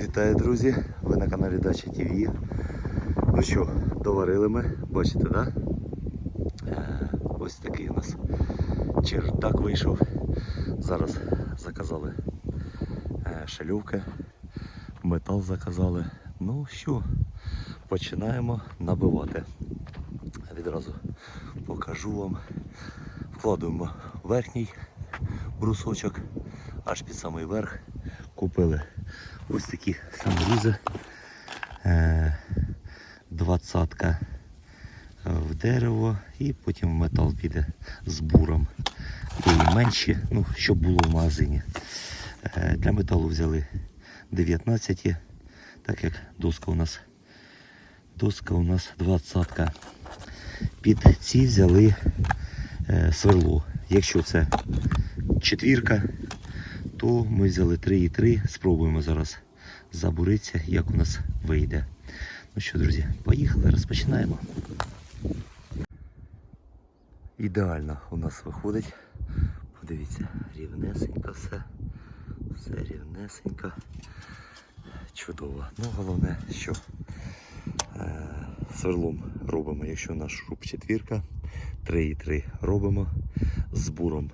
Вітаю, друзі! Ви на каналі Дача ТВ. Ну що, доварили ми, бачите, да? Е, ось такий у нас чердак вийшов. Зараз заказали е, шалювки, метал заказали. Ну що, починаємо набивати. Відразу покажу вам. Вкладуємо верхній брусочок, аж під самий верх. Купили ось такі саморізи. Е, Двадцятка в дерево і потім в метал піде з буром. І менші, ну, щоб було в магазині. Е, Для металу взяли 19, так як доска у нас доска у нас 20. Під ці взяли е, сверло. Якщо це четвірка, то ми взяли 3,3. Спробуємо зараз забуритися, як у нас вийде. Ну що, друзі, поїхали, розпочинаємо. Ідеально у нас виходить. Подивіться, рівнесенько все. Все рівнесенько. Чудово. Ну, головне, що е, сверлом робимо, якщо наш шуруп четвірка, 3,3 робимо з буром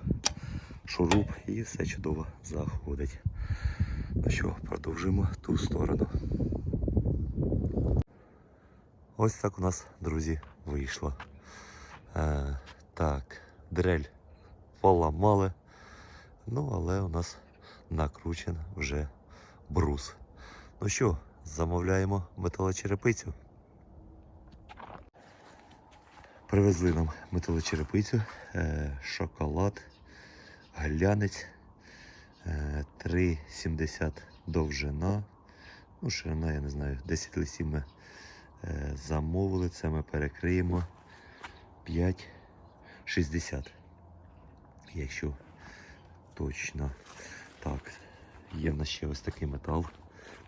шуруп і все чудово заходить. Ну що, продовжимо ту сторону. Ось так у нас, друзі, вийшло. Е, так, дрель поламали. Ну, але у нас накручен вже брус. Ну що, замовляємо металочерепицю. Привезли нам металочерепицю, е, шоколад, глянець, е, 3,70 довжина. Ну, ширина, я не знаю, 10 листів ми е, замовили, це ми перекриємо 5,60. Якщо точно. Так, є в нас ще ось такий метал.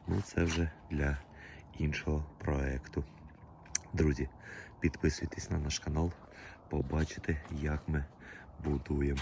Ну, це вже для іншого проекту. Друзі, підписуйтесь на наш канал, побачите, як ми будуємо.